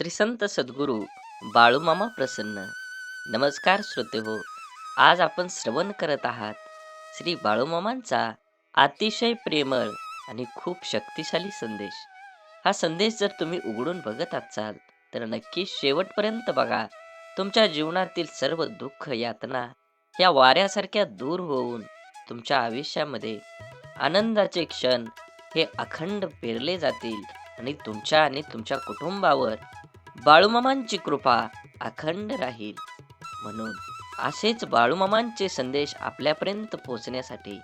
श्री संत सद्गुरू बाळूमामा प्रसन्न. नमस्कार श्रोते हो आज आपण श्रवण करत आहात श्री बाळूमामांचा अतिशय प्रेमळ आणि खूप शक्तिशाली संदेश. हा संदेश जर तुम्ही उघडून बघत असाल तर नक्की शेवटपर्यंत बघा. तुमच्या जीवनातील सर्व दुःख यातना या वाऱ्यासारख्या दूर होऊन तुमच्या आयुष्यामध्ये आनंदाचे क्षण हे अखंड पेरले जातील आणि तुमच्या आणि तुमच्या कुटुंबावर बाळूमामांची कृपा अखंड राहील. म्हणून असेच बाळूमामांचे संदेश आपल्यापर्यंत पोहोचण्यासाठी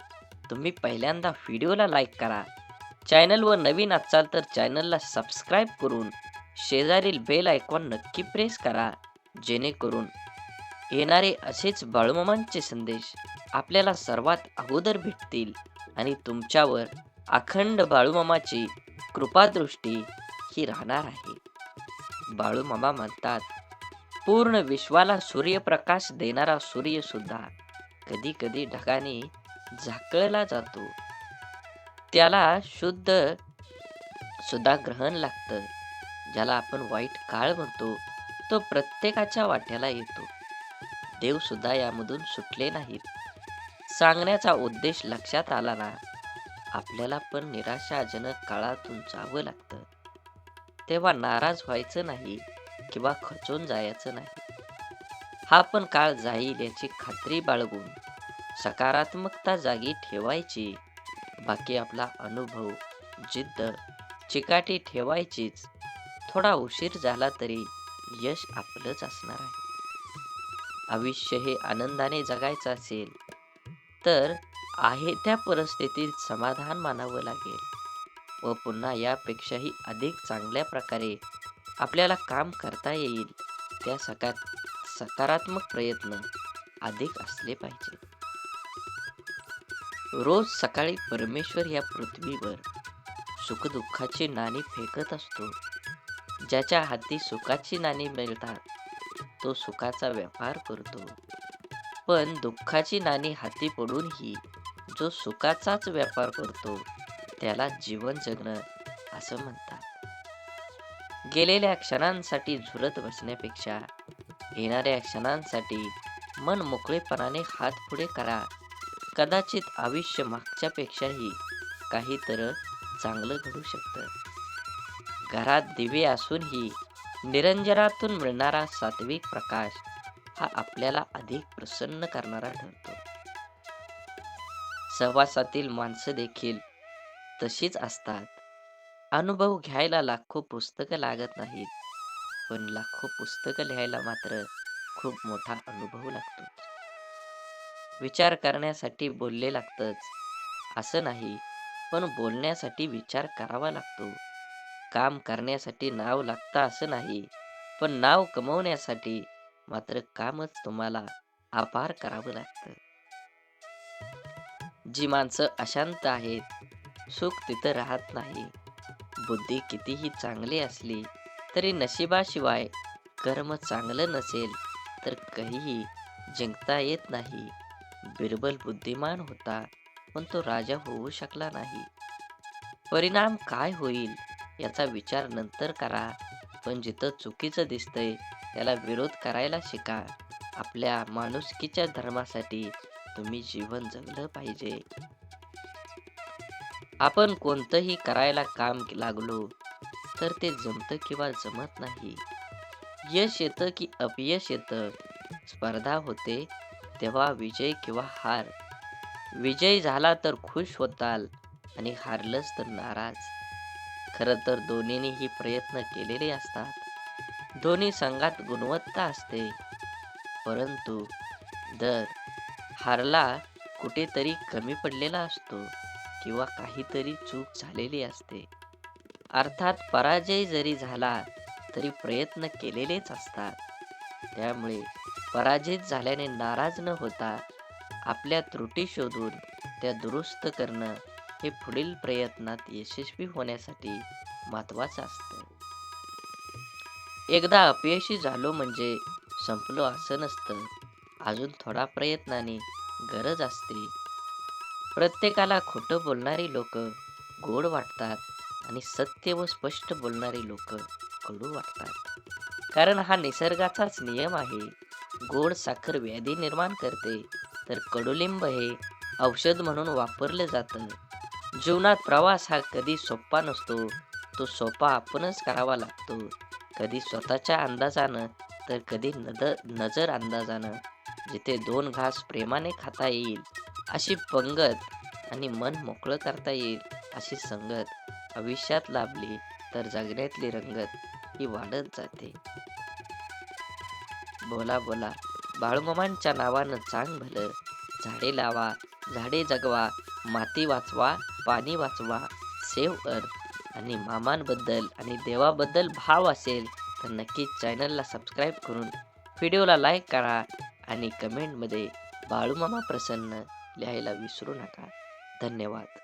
तुम्ही पहिल्यांदा व्हिडिओला लाईक करा. चॅनलवर नवीन असाल तर चॅनलला सबस्क्राईब करून शेजारील बेल आयकॉन नक्की प्रेस करा जेणेकरून येणारे असेच बाळूमामांचे संदेश आपल्याला सर्वात अगोदर भेटतील आणि तुमच्यावर अखंड बाळूमामाची कृपादृष्टी ही राहणार आहे. बाळूमामा म्हणतात पूर्ण विश्वाला सूर्यप्रकाश देणारा सूर्य सुद्धा कधी कधी ढगाने झाकळला जातो. त्याला शुद्ध सुद्धा ग्रहण लागतं ज्याला आपण वाईट काळ म्हणतो. तो प्रत्येकाच्या वाट्याला येतो. देव सुद्धा यामधून सुटले नाहीत. सांगण्याचा उद्देश लक्षात आला ना आपल्याला पण निराशाजनक काळातून जावं लागतं. तेव्हा नाराज व्हायचं नाही किंवा खचून जायचं नाही. हा पण काळ जाईल याची खात्री बाळगून सकारात्मकता जागी ठेवायची. बाकी आपला अनुभव जिद्द चिकाटी ठेवायचीच. थोडा उशीर झाला तरी यश आपलंच असणार आहे. आयुष्य हे आनंदाने जगायचं असेल तर आहे त्या परिस्थितीत समाधान मानावं लागेल. व पुन्हा यापेक्षाही अधिक चांगल्या प्रकारे आपल्याला काम करता येईल. त्या सका सकारात्मक प्रयत्न अधिक असले पाहिजे. रोज सकाळी परमेश्वर या पृथ्वीवर सुखदुःखाची नाणी फेकत असतो. ज्याच्या हाती सुखाची नाणी मिळतात तो सुखाचा व्यापार करतो. पण दुःखाची नाणी हाती पडूनही जो सुखाचाच व्यापार करतो त्याला जीवन जगणं असं म्हणतात. गेलेल्या क्षणांसाठी झुरत बसण्यापेक्षा येणाऱ्या क्षणांसाठी मन मोकळेपणाने हात पुढे करा. कदाचित आयुष्य मागच्यापेक्षाही काहीतर चांगलं घडू शकतं. घरात दिवे असूनही निरंजनातून मिळणारा सात्विक प्रकाश हा आपल्याला अधिक प्रसन्न करणारा ठरतो. सहवासातील माणसं देखील तशीच असतात. अनुभव घ्यायला लाखो पुस्तकं लागत नाहीत. पण लाखो पुस्तकं लिहायला मात्र खूप मोठा अनुभव लागतो. विचार करण्यासाठी बोलले लागतंच. असं नाही पण बोलण्यासाठी विचार करावा लागतो. काम करण्यासाठी नाव लागतं असं नाही पण नाव कमवण्यासाठी मात्र कामच तुम्हाला अपार करावं लागतं. जी माणसं अशांत आहेत सुख तिथं राहत नाही. बुद्धी कितीही चांगली असली तरी नशिबाशिवाय कर्म चांगलं नसेल तर काहीही जिंकता येत नाही. बिरबल बुद्धिमान होता पण तो राजा होऊ शकला नाही. परिणाम काय होईल याचा विचार नंतर करा पण जिथं चुकीचं दिसतंय त्याला विरोध करायला शिका. आपल्या माणुसकीच्या धर्मासाठी तुम्ही जीवन जगलं पाहिजे. आपण कोणतंही करायला काम लागलो तर ते जमतं किंवा जमत नाही. यश येतं की अपयश येतं. स्पर्धा होते तेव्हा विजय किंवा हार. विजय झाला तर खुश होताल आणि हारलंच तर नाराज. खरं तर दोन्हीनेही प्रयत्न केलेले असतात. दोन्ही संघात गुणवत्ता असते. परंतु दर हारला कुठेतरी कमी पडलेला असतो. किंवा काहीतरी चूक झालेली असते. अर्थात पराजय जरी झाला तरी प्रयत्न केलेलेच असतात. त्यामुळे पराजित झाल्याने नाराज न होता आपल्या त्रुटी शोधून त्या दुरुस्त करणं हे पुढील प्रयत्नात यशस्वी होण्यासाठी महत्वाचं असतं. एकदा अपयशी झालो म्हणजे संपलो असं नसतं. अजून थोडा प्रयत्नाने गरज असते. प्रत्येकाला खोटं बोलणारी लोक गोड वाटतात आणि सत्य व स्पष्ट बोलणारी लोक कडू वाटतात. कारण हा निसर्गाचाच नियम आहे. गोड साखर व्याधी निर्माण करते. तर कडुलिंब हे औषध म्हणून वापरलं जातं. जीवनात प्रवास हा कधी सोपा नसतो. तो सोपा आपणच करावा लागतो. कधी स्वतःच्या अंदाजानं तर कधी नद नजर अंदाजानं. जिथे दोन घास प्रेमाने खाता येईल अशी पंगत आणि मन मोकळं करता येईल अशी संगत आयुष्यात लाभली तर जगण्यातली रंगत ही वाढत जाते. बोला बोला. बाळूमामांच्या नावानं चांग भलं. झाडे लावा झाडे जगवा माती वाचवा पाणी वाचवा सेव कर. आणि मामांबद्दल आणि देवाबद्दल भाव असेल तर नक्कीच चॅनलला सबस्क्राईब करून व्हिडिओला लाईक करा आणि कमेंटमध्ये बाळूमामा प्रसन्न लिहायला विसरू नका. धन्यवाद.